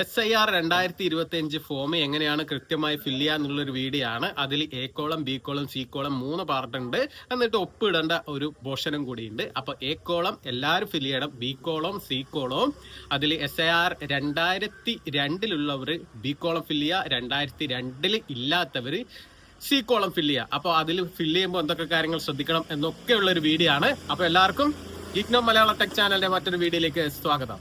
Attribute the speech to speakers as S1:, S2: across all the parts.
S1: S I R രണ്ടായിരത്തി ഇരുപത്തി അഞ്ച് ഫോം എങ്ങനെയാണ് കൃത്യമായി ഫില്ല് ചെയ്യുക എന്നുള്ളൊരു വീഡിയോ ആണ്. അതിൽ A column B column C column മൂന്ന് പാർട്ട് ഉണ്ട്. എന്നിട്ട് ഒപ്പിടേണ്ട ഒരു പോർഷനും കൂടിയുണ്ട്. അപ്പോൾ എ കോളം എല്ലാവരും ഫില്ല് ചെയ്യണം. ബി കോളം സി കോളവും അതിൽ എസ് ഐ ആർ രണ്ടായിരത്തി രണ്ടിലുള്ളവർ ബി കോളം ഫില്ല് ചെയ്യുക. രണ്ടായിരത്തി രണ്ടിൽ ഇല്ലാത്തവർ സി കോളം ഫില്ല് ചെയ്യുക. അപ്പോൾ അതിൽ ഫില്ല് ചെയ്യുമ്പോൾ എന്തൊക്കെ കാര്യങ്ങൾ ശ്രദ്ധിക്കണം എന്നൊക്കെയുള്ള ഒരു വീഡിയോ ആണ്. അപ്പോൾ എല്ലാവർക്കും ഇഗ്നോ മലയാള ടെക് ചാനലിന്റെ മറ്റൊരു വീഡിയോയിലേക്ക് സ്വാഗതം.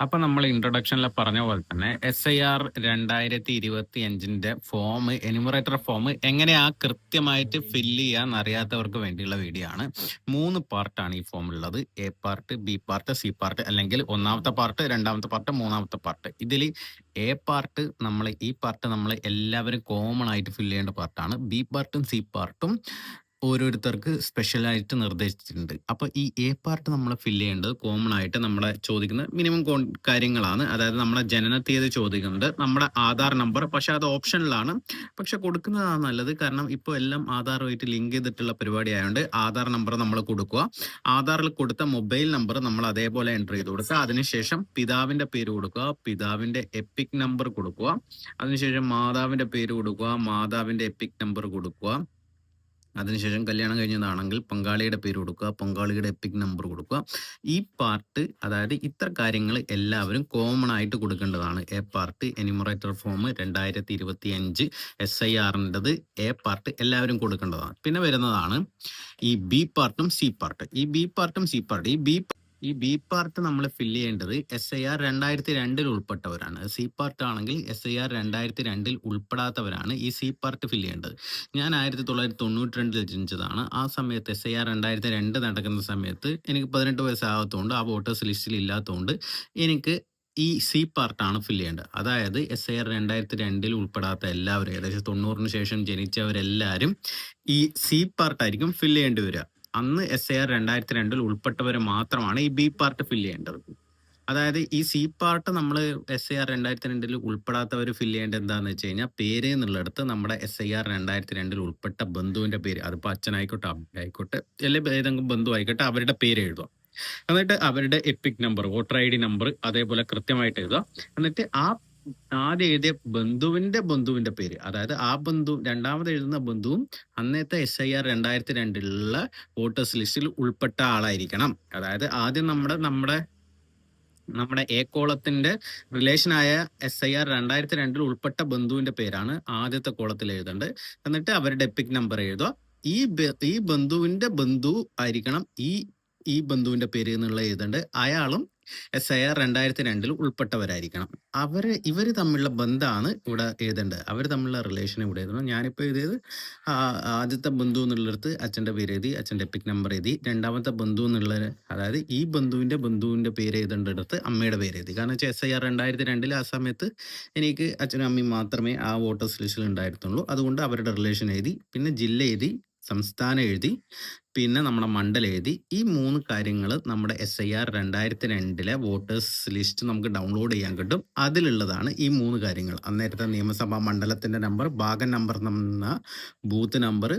S2: അപ്പൊ നമ്മൾ ഇൻട്രൊഡക്ഷനിൽ പറഞ്ഞ പോലെ തന്നെ എസ് ഐ ആർ രണ്ടായിരത്തി ഇരുപത്തി അഞ്ചിന്റെ ഫോം എനിമറേറ്റർ ഫോം എങ്ങനെയാ കൃത്യമായിട്ട് ഫില്ല് ചെയ്യാന്ന് അറിയാത്തവർക്ക് വേണ്ടിയുള്ള വീഡിയോ ആണ്. മൂന്ന് പാർട്ടാണ് ഈ ഫോം ഉള്ളത് A part B part C part അല്ലെങ്കിൽ ഒന്നാമത്തെ പാർട്ട് രണ്ടാമത്തെ പാർട്ട് മൂന്നാമത്തെ പാർട്ട് ഇതിൽ എ പാർട്ട് നമ്മൾ ഈ പാർട്ട് നമ്മൾ എല്ലാവരും കോമൺ ആയിട്ട് ഫില്ല് ചെയ്യേണ്ട പാർട്ടാണ് ബി പാർട്ടും സി പാർട്ടും ഓരോരുത്തർക്ക് സ്പെഷ്യലായിട്ട് നിർദ്ദേശിച്ചിട്ടുണ്ട്. അപ്പോൾ ഈ എ പാർട്ട് നമ്മൾ ഫില്ല് ചെയ്യേണ്ടത് കോമൺ ആയിട്ട് നമ്മളെ ചോദിക്കുന്ന മിനിമം കാര്യങ്ങളാണ്. അതായത് നമ്മളെ ജനന തീയതി ചോദിക്കുന്നുണ്ട് നമ്മുടെ ആധാർ നമ്പർ പക്ഷെ അത് ഓപ്ഷനിലാണ് പക്ഷെ കൊടുക്കുന്നതാണ് നല്ലത്. കാരണം ഇപ്പോൾ എല്ലാം ആധാറുമായിട്ട് ലിങ്ക് ചെയ്തിട്ടുള്ള പരിപാടി ആയതുകൊണ്ട് ആധാർ നമ്പർ നമ്മൾ കൊടുക്കുക. ആധാറിൽ കൊടുത്ത മൊബൈൽ നമ്പർ നമ്മൾ അതേപോലെ എന്റർ ചെയ്ത് കൊടുക്കുക. അതിനുശേഷം പിതാവിന്റെ പേര് കൊടുക്കുക. പിതാവിന്റെ എപ്പിക് നമ്പർ കൊടുക്കുക. അതിനുശേഷം മാതാവിന്റെ പേര് കൊടുക്കുക. മാതാവിന്റെ എപ്പിക് നമ്പർ കൊടുക്കുക. അതിനുശേഷം കല്യാണം കഴിഞ്ഞതാണെങ്കിൽ പങ്കാളിയുടെ പേര് കൊടുക്കുക പങ്കാളിയുടെ എപ്പിക് നമ്പർ കൊടുക്കുക. ഈ പാർട്ട് അതായത് ഇത്ര കാര്യങ്ങൾ എല്ലാവരും കോമൺ ആയിട്ട് കൊടുക്കേണ്ടതാണ്. എ പാർട്ട് എനിമറേറ്റർ ഫോം രണ്ടായിരത്തി ഇരുപത്തി അഞ്ച് എസ് ഐ ആറിന്റെത് എ പാർട്ട് എല്ലാവരും കൊടുക്കേണ്ടതാണ്. പിന്നെ വരുന്നതാണ് ഈ ബി പാർട്ടും സി പാർട്ട് ഈ ബി പാർട്ടും സി പാർട്ട് ഈ ബി ഈ ബി പാർട്ട് നമ്മൾ ഫില്ല് ചെയ്യേണ്ടത് എസ് ഐ ആർ രണ്ടായിരത്തി രണ്ടിൽ ഉൾപ്പെട്ടവരാണ്. സി പാർട്ട് ആണെങ്കിൽ എസ് ഐ ആർ രണ്ടായിരത്തി രണ്ടിൽ ഉൾപ്പെടാത്തവരാണ് ഈ സി പാർട്ട് ഫില്ല് ചെയ്യേണ്ടത്. ഞാൻ ആയിരത്തി തൊള്ളായിരത്തി തൊണ്ണൂറ്റി രണ്ടിൽ ജനിച്ചതാണ് ആ സമയത്ത് എസ് ഐ ആർ രണ്ടായിരത്തി രണ്ട് നടക്കുന്ന സമയത്ത് എനിക്ക് പതിനെട്ട് വയസ്സാകത്തുകൊണ്ട് ആ വോട്ടേഴ്സ് ലിസ്റ്റിൽ ഇല്ലാത്തതുകൊണ്ട് എനിക്ക് ഈ സി പാർട്ടാണ് ഫില്ല് ചെയ്യേണ്ടത്. അതായത് എസ് ഐ ആർ രണ്ടായിരത്തി രണ്ടിൽ ഉൾപ്പെടാത്ത എല്ലാവരും ഏകദേശം തൊണ്ണൂറിന് ശേഷം ജനിച്ചവരെല്ലാവരും ഈ സി പാർട്ടായിരിക്കും ഫില്ല് ചെയ്യേണ്ടി വരിക. അന്ന് എസ് എ ആർ രണ്ടായിരത്തി രണ്ടിൽ ഉൾപ്പെട്ടവർ മാത്രമാണ് ഈ ബി പാർട്ട് ഫില്ല് ചെയ്യേണ്ടത്. അതായത് ഈ സി പാർട്ട് നമ്മൾ എസ് ഐ ആർ രണ്ടായിരത്തി രണ്ടിൽ ഉൾപ്പെടാത്തവർ ഫില്ല് ചെയ്യേണ്ടത് എന്താണെന്ന് വെച്ച് കഴിഞ്ഞാൽ പേര് എന്നുള്ളിടത്ത് നമ്മുടെ എസ് ഐ ആർ രണ്ടായിരത്തി രണ്ടിൽ ഉൾപ്പെട്ട ബന്ധുവിന്റെ പേര് അതിപ്പോൾ അച്ഛനായിക്കോട്ടെ അമ്മയായിക്കോട്ടെ അല്ലെങ്കിൽ ഏതെങ്കിലും ബന്ധു ആയിക്കോട്ടെ അവരുടെ പേര് എഴുതുക. എന്നിട്ട് അവരുടെ EPIC number voter I D number അതേപോലെ കൃത്യമായിട്ട് എഴുതുക. എന്നിട്ട് ആ ആദ്യം എഴുതിയ ബന്ധുവിന്റെ ബന്ധുവിന്റെ പേര്. അതായത് ആ ബന്ധു രണ്ടാമത് എഴുതുന്ന ബന്ധുവും അന്നത്തെ എസ് ഐ ആർ രണ്ടായിരത്തി രണ്ടിലുള്ള വോട്ടേഴ്സ് ലിസ്റ്റിൽ ഉൾപ്പെട്ട ആളായിരിക്കണം. അതായത് ആദ്യം നമ്മുടെ നമ്മുടെ നമ്മുടെ എ കോളത്തിന്റെ റിലേഷനായ എസ് ഐ ആർ രണ്ടായിരത്തി രണ്ടിൽ ഉൾപ്പെട്ട ബന്ധുവിന്റെ പേരാണ് ആദ്യത്തെ കോളത്തിൽ എഴുതേണ്ടത്. എന്നിട്ട് അവരുടെ എപ്പിക് നമ്പർ എഴുതുക. ഈ ഈ ബന്ധുവിന്റെ ബന്ധു ആയിരിക്കണം ഈ ഈ ബന്ധുവിന്റെ പേര് എന്നുള്ള എഴുതേണ്ടത്. അയാളും എസ് ഐ ആർ രണ്ടായിരത്തി രണ്ടിൽ ഉൾപ്പെട്ടവരായിരിക്കണം. അവർ ഇവർ തമ്മിലുള്ള ബന്ധമാണ് ഇവിടെ എഴുതേണ്ടത്. അവർ തമ്മിലുള്ള റിലേഷൻ ഇവിടെ എഴുതണം. ഞാനിപ്പോൾ എഴുതിയത് ആദ്യത്തെ ബന്ധു എന്നുള്ളിടത്ത് അച്ഛന്റെ പേര് എഴുതി അച്ഛന്റെ എപ്പിക് നമ്പർ എഴുതി രണ്ടാമത്തെ ബന്ധു എന്നുള്ളത് അതായത് ഈ ബന്ധുവിന്റെ ബന്ധുവിന്റെ പേര് എഴുതേണ്ടടുത്ത് അമ്മയുടെ പേര് എഴുതി. കാരണം വെച്ചാൽ എസ് ഐ ആർ രണ്ടായിരത്തി രണ്ടിൽ ആ സമയത്ത് എനിക്ക് അച്ഛനും അമ്മയും മാത്രമേ ആ വോട്ടേഴ്സ് ലിസ്റ്റിൽ ഉണ്ടായിരുന്നുള്ളൂ. അതുകൊണ്ട് അവരുടെ റിലേഷൻ എഴുതി പിന്നെ ജില്ല എഴുതി സംസ്ഥാനം എഴുതി പിന്നെ നമ്മുടെ മണ്ഡലം എഴുതി. ഈ മൂന്ന് കാര്യങ്ങൾ നമ്മുടെ എസ് ഐ ആർ രണ്ടായിരത്തി രണ്ടിലെ വോട്ടേഴ്സ് ലിസ്റ്റ് നമുക്ക് ഡൗൺലോഡ് ചെയ്യാൻ കിട്ടും. അതിലുള്ളതാണ് ഈ മൂന്ന് കാര്യങ്ങൾ. അന്നേരത്തെ നിയമസഭാ മണ്ഡലത്തിന്റെ നമ്പർ ഭാഗം നമ്പർ എന്ന ബൂത്ത് നമ്പർ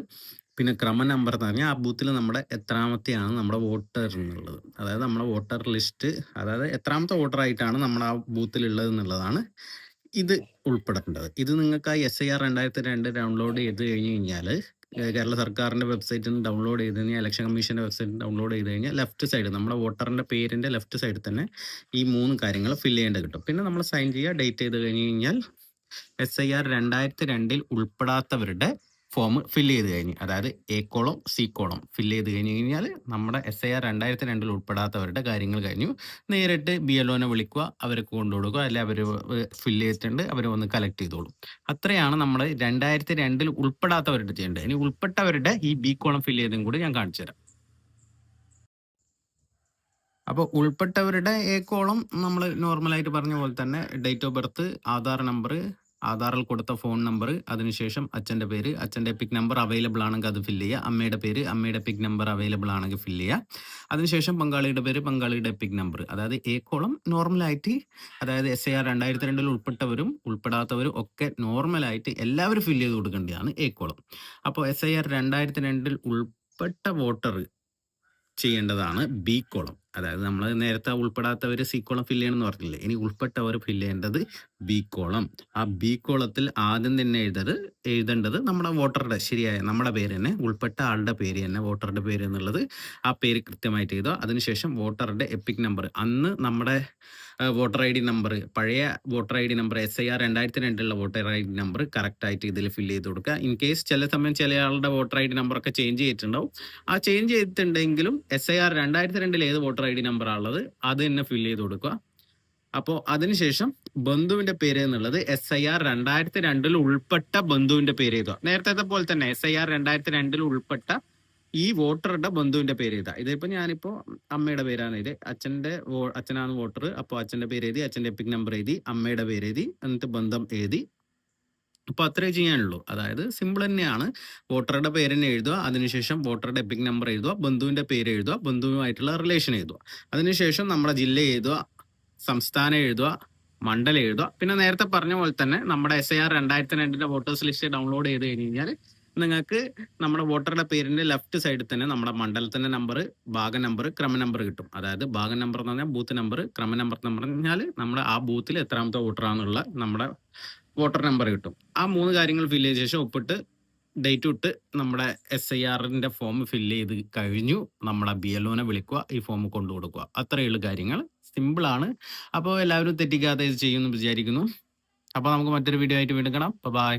S2: പിന്നെ ക്രമ നമ്പർ എന്ന് പറഞ്ഞാൽ ആ ബൂത്തിൽ നമ്മുടെ എത്രാമത്തെയാണ് നമ്മുടെ വോട്ടർ എന്നുള്ളത് അതായത് നമ്മുടെ വോട്ടർ ലിസ്റ്റ് അതായത് എത്രാമത്തെ വോട്ടർ ആയിട്ടാണ് നമ്മുടെ ആ ബൂത്തിലുള്ളത് എന്നുള്ളതാണ് ഇത് ഉൾപ്പെടേണ്ടത്. ഇത് നിങ്ങൾക്ക് ആ എസ് ഐ ആർ രണ്ടായിരത്തി രണ്ട് ഡൗൺലോഡ് ചെയ്ത് കഴിഞ്ഞ് കഴിഞ്ഞാൽ കേരള സർക്കാരിന്റെ വെബ്സൈറ്റിൽ നിന്ന് ഡൗൺലോഡ് ചെയ്ത് കഴിഞ്ഞാൽ ഇലക്ഷൻ കമ്മീഷന്റെ വെബ്സൈറ്റിൽ ഡൗൺലോഡ് ചെയ്ത് കഴിഞ്ഞാൽ ലെഫ്റ്റ് സൈഡ് നമ്മുടെ വോട്ടറിന്റെ പേരിന്റെ ലെഫ്റ്റ് സൈഡിൽ തന്നെ ഈ മൂന്ന് കാര്യങ്ങൾ ഫില്ല് ചെയ്യേണ്ടത് കിട്ടും. പിന്നെ നമ്മൾ സൈൻ ചെയ്യുക ഡേറ്റ് ചെയ്ത് കഴിഞ്ഞ് കഴിഞ്ഞാൽ എസ് ഐ ആർ രണ്ടായിരത്തി രണ്ടിൽ ഉൾപ്പെടാത്തവരുടെ ഫോം ഫില്ല് ചെയ്ത് കഴിഞ്ഞ് അതായത് A column C column fill ചെയ്ത് കഴിഞ്ഞ് കഴിഞ്ഞാൽ നമ്മുടെ എസ് ഐ ആർ രണ്ടായിരത്തി രണ്ടിൽ ഉൾപ്പെടാത്തവരുടെ കാര്യങ്ങൾ കഴിഞ്ഞു. നേരിട്ട് ബി എൽ ഒനെ വിളിക്കുക അവർക്ക് കൊണ്ടുകൊടുക്കുക അല്ലെ അവർ ഫില്ല് ചെയ്തിട്ടുണ്ട് അവർ വന്ന് കളക്ട് ചെയ്തോളും. അത്രയാണ് നമ്മൾ രണ്ടായിരത്തി രണ്ടിൽ ഉൾപ്പെടാത്തവരുടെ ചെയ്യേണ്ടത്. ഇനി ഉൾപ്പെട്ടവരുടെ ഈ ബി കോളം ഫില്ല് ചെയ്തും കൂടി ഞാൻ കാണിച്ചു തരാം. അപ്പോൾ ഉൾപ്പെട്ടവരുടെ എ കോളം നമ്മൾ നോർമലായിട്ട് പറഞ്ഞ പോലെ തന്നെ date of birth Aadhaar number ആധാറിൽ കൊടുത്ത ഫോൺ നമ്പർ അതിനുശേഷം അച്ഛന്റെ പേര് അച്ഛന്റെ പിക് നമ്പർ അവൈലബിൾ ആണെങ്കിൽ അത് ഫില്ല് ചെയ്യുക. അമ്മയുടെ പേര് അമ്മയുടെ പിക് നമ്പർ അവൈലബിൾ ആണെങ്കിൽ ഫില്ല് ചെയ്യുക. അതിനുശേഷം പങ്കാളിയുടെ പേര് പങ്കാളിയുടെ പിക് നമ്പർ അതായത് എ കോളം നോർമലായിട്ട് അതായത് എസ് എ ആർ രണ്ടായിരത്തി രണ്ടിൽ ഉൾപ്പെട്ടവരും ഉൾപ്പെടാത്തവരും ഒക്കെ നോർമലായിട്ട് എല്ലാവരും ഫില്ല് ചെയ്ത് കൊടുക്കേണ്ടതാണ് എ കോളം അപ്പോൾ എസ് ഐ ആർ രണ്ടായിരത്തി രണ്ടിൽ ഉൾപ്പെട്ട വോട്ടർ ചെയ്യേണ്ടതാണ് ബി കോളം അതായത് നമ്മൾ നേരത്തെ ഉൾപ്പെടാത്തവർ സി കോളം ഫില്ല് ചെയ്യണം എന്ന് പറഞ്ഞില്ലേ? ഇനി ഉൾപ്പെട്ടവർ ഫില്ല് ചെയ്യേണ്ടത് ബി കോളം ആ ബി കോളത്തിൽ ആദ്യം തന്നെ എഴുതത് എഴുതേണ്ടത് നമ്മുടെ വോട്ടറുടെ ശരിയായ നമ്മുടെ പേര് തന്നെ ഉൾപ്പെട്ട ആളുടെ പേര് തന്നെ വോട്ടറുടെ പേര് എന്നുള്ളത് ആ പേര് കൃത്യമായിട്ട് എഴുതുക. അതിനുശേഷം വോട്ടറുടെ എപ്പിക് നമ്പർ അന്ന് നമ്മുടെ വോട്ടർ ഐ ഡി നമ്പർ പഴയ voter I D number S I R രണ്ടായിരത്തി രണ്ടിലുള്ള വോട്ടർ ഐ ഡി നമ്പർ കറക്റ്റായിട്ട് ഇതിൽ ഫില്ല് ചെയ്ത് കൊടുക്കുക. ഇൻ കേസ് ചില സമയം ചില ആളുടെ വോട്ടർ ഐ ഡി നമ്പറൊക്കെ ചേഞ്ച് ചെയ്തിട്ടുണ്ടാവും. ആ ചേഞ്ച് ചെയ്തിട്ടുണ്ടെങ്കിലും എസ് ഐ ആർ രണ്ടായിരത്തി രണ്ടിൽ ഏത് വോട്ടർ ഐ ഡി നമ്പർ ഉള്ളത് അത് തന്നെ ഫില്ല് ചെയ്ത് കൊടുക്കുക. അപ്പോൾ അതിനുശേഷം ബന്ധുവിന്റെ പേര് എന്നുള്ളത് എസ് ഐ ആർ രണ്ടായിരത്തി രണ്ടിൽ ഉൾപ്പെട്ട ബന്ധുവിന്റെ പേര് എഴുതുക. നേരത്തെ പോലെ തന്നെ എസ് ഐ ആർ രണ്ടായിരത്തി രണ്ടിൽ ഉൾപ്പെട്ട ഈ വോട്ടറുടെ ബന്ധുവിന്റെ പേര് എഴുതുക. ഇതിപ്പോൾ ഞാനിപ്പോ അമ്മയുടെ പേരാണ് ഇത് അച്ഛന്റെ അച്ഛനാണ് വോട്ടർ അപ്പോൾ അച്ഛന്റെ പേര് എഴുതി അച്ഛന്റെ എപ്പിക് നമ്പർ എഴുതി അമ്മയുടെ പേര് എഴുതി എന്നിട്ട് ബന്ധം എഴുതി അപ്പൊ അത്രേ ചെയ്യാനുള്ളൂ അതായത് സിമ്പിൾ തന്നെയാണ്. വോട്ടറുടെ പേര് തന്നെ എഴുതുക അതിനുശേഷം വോട്ടറുടെ എപ്പിക് നമ്പർ എഴുതുക ബന്ധുവിന്റെ പേര് എഴുതുക ബന്ധുവുമായിട്ടുള്ള റിലേഷൻ എഴുതുക. അതിനുശേഷം നമ്മുടെ ജില്ല എഴുതുക സംസ്ഥാനം എഴുതുക മണ്ഡലം എഴുതുക. പിന്നെ നേരത്തെ പറഞ്ഞ പോലെ തന്നെ നമ്മുടെ എസ് ഐ ആർ രണ്ടായിരത്തി രണ്ടിന്റെ വോട്ടേഴ്സ് ലിസ്റ്റ് ഡൗൺലോഡ് ചെയ്ത് കഴിഞ്ഞ് കഴിഞ്ഞാൽ നിങ്ങൾക്ക് നമ്മുടെ വോട്ടറുടെ പേരിന്റെ ലെഫ്റ്റ് സൈഡിൽ തന്നെ നമ്മുടെ മണ്ഡലത്തിന്റെ നമ്പർ ഭാഗ നമ്പർ ക്രമ നമ്പർ കിട്ടും. അതായത് ഭാഗ നമ്പർ എന്ന് പറഞ്ഞാൽ ബൂത്ത് നമ്പർ ക്രമ നമ്പർ എന്ന് പറഞ്ഞാൽ നമ്മുടെ ആ ബൂത്തിൽ എത്രാമത്തെ വോട്ടറാന്നുള്ള നമ്മുടെ വോട്ടർ നമ്പർ കിട്ടും. ആ മൂന്ന് കാര്യങ്ങൾ ഫില്ല് ചെയ്ത ശേഷം ഒപ്പിട്ട് ഡേറ്റ് ഇട്ട് നമ്മുടെ എസ് ഐ ആറിന്റെ ഫോം ഫില്ല് ചെയ്ത് കഴിഞ്ഞു. നമ്മളെ ബി എൽ ഒനെ വിളിക്കുക ഈ ഫോം കൊണ്ടു കൊടുക്കുക. അത്രയുള്ള കാര്യങ്ങൾ. സിമ്പിളാണ് അപ്പോൾ എല്ലാവരും തെറ്റിക്കാതെ ഇത് ചെയ്യുമെന്ന് വിചാരിക്കുന്നു. അപ്പോൾ നമുക്ക് മറ്റൊരു വീഡിയോ ആയിട്ട് വീണ്ടും കാണാം. ബൈ